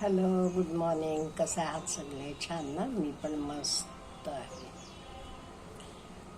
Hello good morning कसं आहात सगळे? छान ना? मी पण मस्त आहे.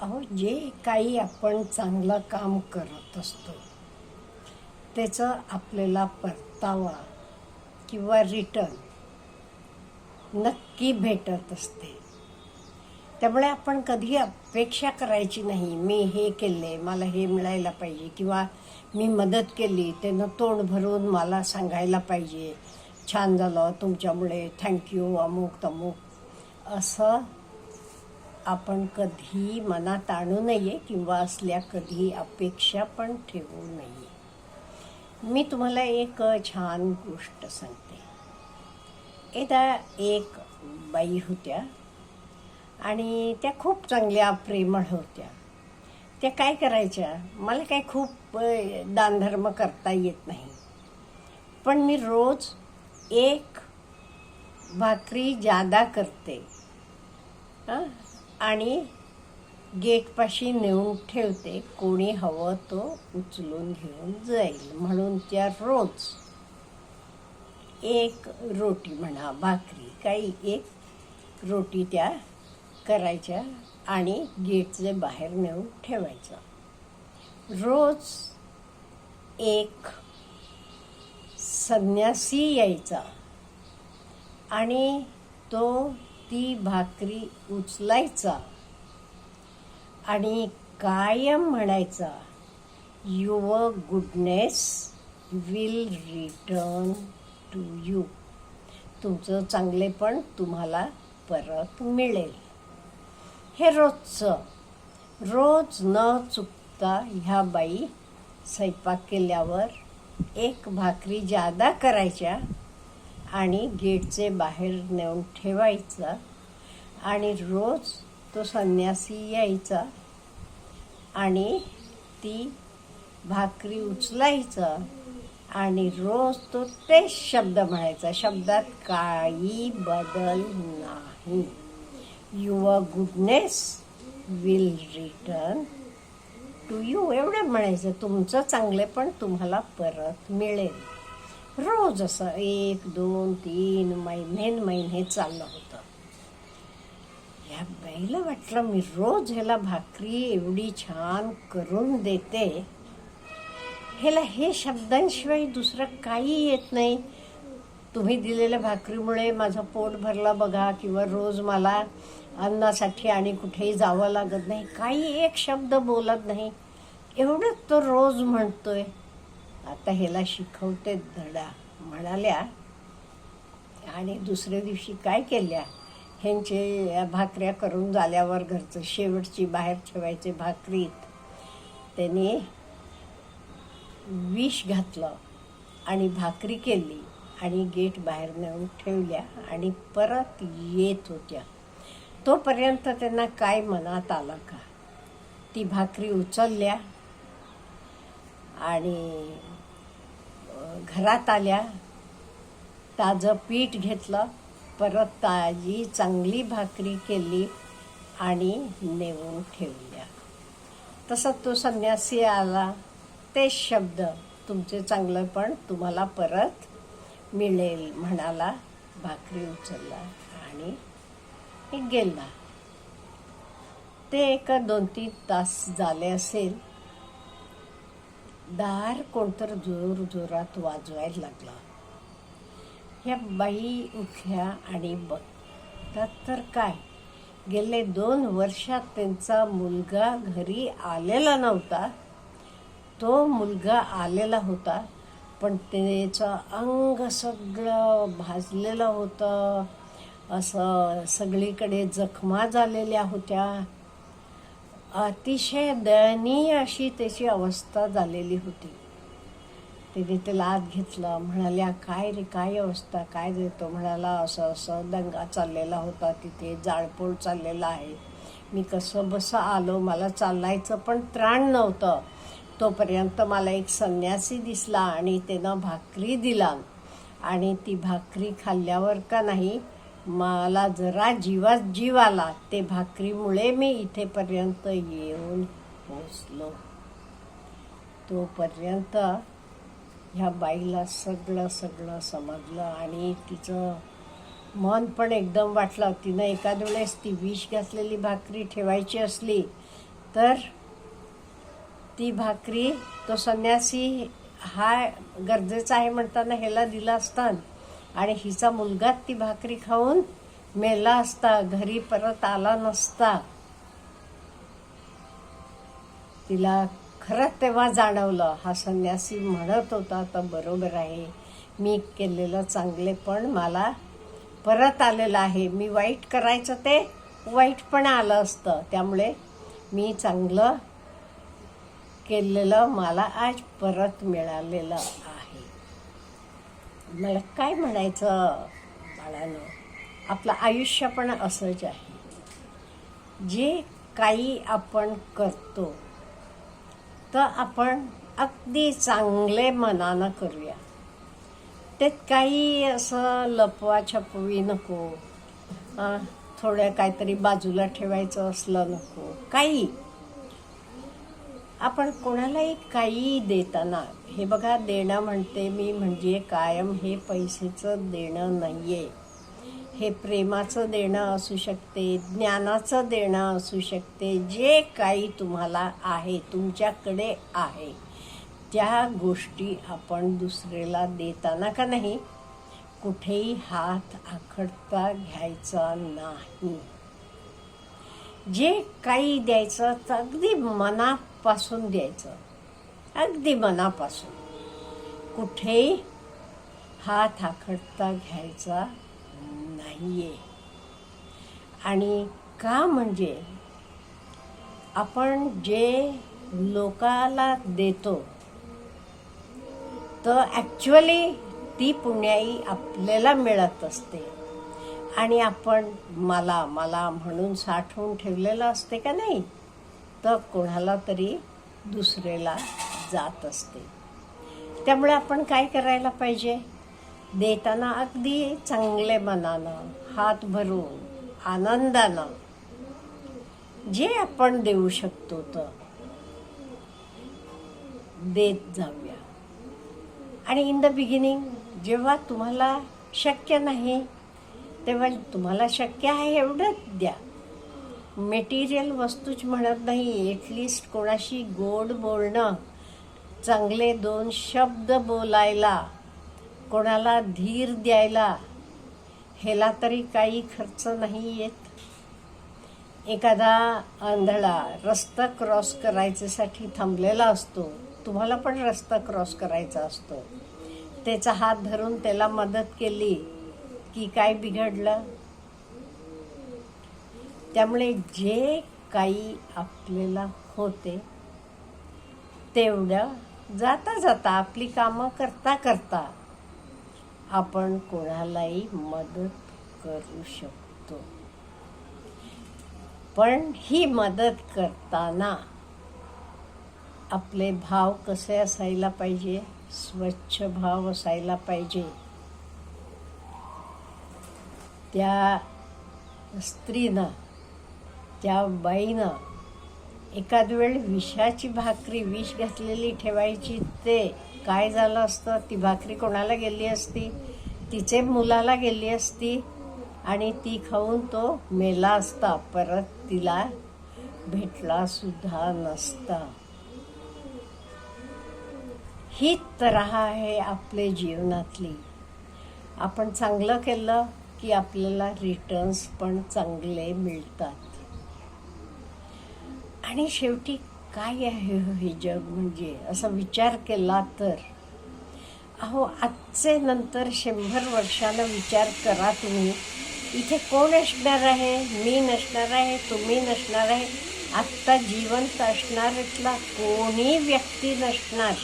अहो जे काही आपण चांगलं काम करत असतो त्याचं आपल्याला परतावा किंवा रिटर्न नक्की भेटत असते. त्यामुळे आपण कधी अपेक्षा करायची नाही मी हे केले मला हे मिळायला पाहिजे किंवा मी मदत केली त्यानं तोंड भरून मला सांगायला पाहिजे. छान झालं तुमच्यामुळे. थँक्यू अमुक तमुक. असं आपण कधी मनात आणू नये किंवा असल्या कधी अपेक्षा पण ठेवू नये. मी तुम्हाला एक छान गोष्ट सांगते. एकदा एक बाई होत्या आणि त्या खूप चांगल्या प्रेमळ होत्या. त्या काय करायच्या मला काय खूप दानधर्म करता येत नाही. पण मी रोज एक भाकरी जादा करते. आणि गेटपाशी नेऊन ठेवते. कोणी हवं तो उचलून घेऊन जाईल. म्हणून त्या रोज एक रोटी म्हणा भाकरी काही एक रोटी त्या करायच्या आणि गेटचे बाहेर नेऊन ठेवायचं. रोज एक संन्यासी यायचा. आणि तो ती भाकरी उचलायचा. आणि कायम म्हणायचा your goodness will return to you. तुमचं चांगलेपण तुम्हाला परत मिळेल. हे रोजचं. रोज न चुकता ह्या बाई स्वयंपाक केल्यावर एक भाकरी जादा करायच्या आणि गेटचे बाहेर नेऊन ठेवायचा आणि रोज तो संन्यासी यायचा आणि ती भाकरी उचलायचा आणि रोज तो तेच शब्द म्हणायचा. शब्दात काही बदल नाही. Your goodness will return to you एवढं म्हणायचं तुमचं चांगले पण तुम्हाला परत मिळेल. रोज असं एक दोन तीन महिने महिने चाललं होतं. या बाईला वाटलं मी रोज ह्याला भाकरी एवढी छान करून देते. ह्याला हे शब्दांशिवाय दुसरं काही येत नाही. तुम्ही दिलेल्या भाकरीमुळे माझं पोट भरलं बघा किंवा रोज मला अन्नासाठी आणि कुठेही जावं लागत नाही. काही एक शब्द बोलत नाही. एवढंच तो रोज म्हणतोय. आता ह्याला शिकवते धडा. म्हणाल्या आणि दुसऱ्या दिवशी काय केल्या? ह्यांचे भाकऱ्या करून झाल्यावर घरचं शेवटची बाहेर ठेवायचे भाकरीत. त्याने विष घातलं आणि भाकरी केली आणि गेट बाहेर नेऊन ठेवल्या आणि परत येत होत्या. तोपर्यंत त्यांना काय मनात आलं का? ती भाकरी उचलल्या आणि घरात आल्या. ताजं पीठ घेतलं. परत ताजी चांगली भाकरी केली आणि नेऊन ठेवल्या. तसा तो संन्यासी आला. ते शब्द तुमचे चांगलं पण तुम्हाला परत मिळेल म्हणाला. भाकरी उचलला आणि एक गेला ते एका दोन तीन तास झाले असेल दार कोणतर जोर जोरात वाजवायला लागला. ह्या बाई उठल्या आणि बघतात तर काय? गेले दोन वर्षात त्यांचा मुलगा घरी आलेला नव्हता. तो मुलगा आलेला होता पण त्याचं अंग सगळं भाजलेलं होतं. असं सगळीकडे जखमा झालेल्या होत्या. अतिशय दयनीय अशी त्याची अवस्था झालेली होती. तिने त्याला आत घेतलं म्हणाल्या काय रे काय अवस्था काय देतो म्हणाला असं असं दंगा चाललेला होता तिथे जाळपोळ चाललेला आहे. मी कसं बसं आलो मला चालायचं पण त्राण नव्हतं. तोपर्यंत मला एक संन्यासी दिसला आणि त्यानं भाकरी दिला. आणि ती भाकरी खाल्ल्यावर का नाही मला जरा जीवात जीव आला. ते भाकरीमुळे मी इथेपर्यंत येऊन पोचलो तोपर्यंत ह्या बाईला सगळं सगळं समजलं आणि तिचं मन पण एकदम वाटलं. तिनं एखाद वेळेस ती विष घातलेली भाकरी ठेवायची असली तर ती भाकरी तो संन्यासी हा गरजेचा आहे म्हणताना ह्याला दिला असताना आणि हिचा मुलगा ती भाकरी खाऊन मेला असता घरी परत आला नसता. तिला खरंच तेव्हा जाणवलं हा संन्यासी म्हणत होता तर बरोबर आहे. मी केलेलं चांगले पण मला परत आलेलं आहे. मी वाईट करायचं ते वाईट पण आलं असतं. त्यामुळे मी चांगलं केलेलं मला आज परत मिळालेलं मला काय म्हणायचं बाळानं? आपलं आयुष्य पण असंच आहे. जे काही आपण करतो तर आपण अगदी चांगले मनानं करूया. त्यात काही असं लपवा छपवी नको थोडं काहीतरी बाजूला ठेवायचं असलं नको काही. आपण कोणालाही काही देताना हे बघा देणं म्हणते मी म्हणजे कायम हे पैसेचं देणं नाही आहे हे प्रेमाचं देणं असू शकते ज्ञानाचं देणं असू शकते जे काही तुम्हाला आहे तुमच्याकडे आहे त्या गोष्टी आपण दुसऱ्याला देताना का नाही कुठेही हात आखडता घ्यायचा नाही. जे काही द्यायचं तर अगदी मनापासून द्यायचं. अगदी मनापासून. कुठेही हात आखडता घ्यायचा नाहीये. आणि का म्हणजे आपण जे लोकाला देतो तर ॲक्च्युअली ती पुण्याई आपल्याला मिळत असते. आणि आपण मला मला म्हणून साठवून ठेवलेलं असते का नाही तर कोणाला तरी दुसरेला जात असते. त्यामुळे आपण काय करायला पाहिजे? देताना अगदी चांगले मनानं हात भरून आनंदानं जे आपण देऊ शकतो तर देत जाऊया. आणि इन द बिगिनिंग जेव्हा तुम्हाला शक्य नाही तेव्हा तुम्हाला शक्य आहे एवढंच द्या. मेटेरियल वस्तूच म्हणत नाही एटलिस्ट कोणाशी गोड बोलणं. चांगले दोन शब्द बोलायला कोणाला धीर द्यायला ह्याला तरी काही खर्च नाही येत. एखादा आंधळा रस्ता क्रॉस करायच्यासाठी थांबलेला असतो तुम्हाला पण रस्ता क्रॉस करायचा असतो. त्याचा हात धरून त्याला मदत केली की काय बिघडलं? त्यामुळे जे काही आपल्याला होते तेवढं जाता जाता आपली कामं करता करता आपण कोणालाही मदत करू शकतो. पण ही मदत करताना आपले भाव कसे असायला पाहिजे? स्वच्छ भाव असायला पाहिजे. त्या स्त्रीनं त्या बाईनं एखाद वेळ विषाची भाकरी विष घातलेली ठेवायची ते काय झालं असतं? ती भाकरी कोणाला गेली असती? तिचे मुलाला गेली असती? आणि ती खाऊन तो मेला असता परत तिला भेटला सुद्धा नसता. ही तऱ्हा आहे आपले जीवनातली. आपण चांगलं केलं की आपल्याला रिटर्न्स पण चांगले मिळतात. आणि शेवटी काय आहे हे जग म्हणजे? असा विचार केला तर? अहो आजचे नंतर शंभर वर्षानं विचार करा तुम्ही. इथे कोण असणार आहे? मी नसणार आहे? तुम्ही नसणार आहे? आत्ता जिवंत असणाऱ्यातला कोणी व्यक्ती नसणार?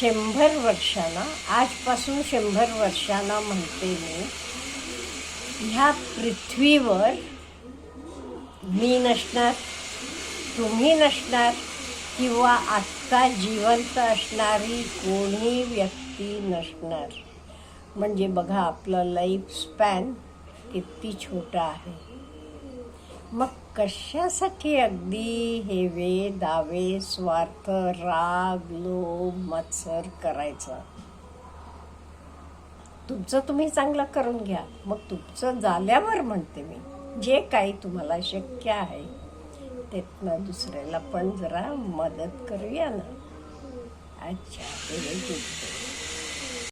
शंभर वर्षांना आजपासून शंभर वर्षांना म्हणते मी ह्या पृथ्वीवर मी नसणार तुम्ही नसणार किंवा आत्ता जिवंत असणारी कोणी व्यक्ती नसणार. म्हणजे बघा आपलं लाईफ स्पॅन किती छोटा आहे. मग कशासाठी अगदी हे वे दावे स्वार्थ राग लोभ मत्सर करायचं? तुमचं तुम्ही चांगलं करून घ्या. मग तुमचं झाल्यावर म्हणते मी. जे काही तुम्हाला शक्य आहे त्यातनं दुसऱ्याला पण जरा मदत करूया ना. अच्छा व्हेरी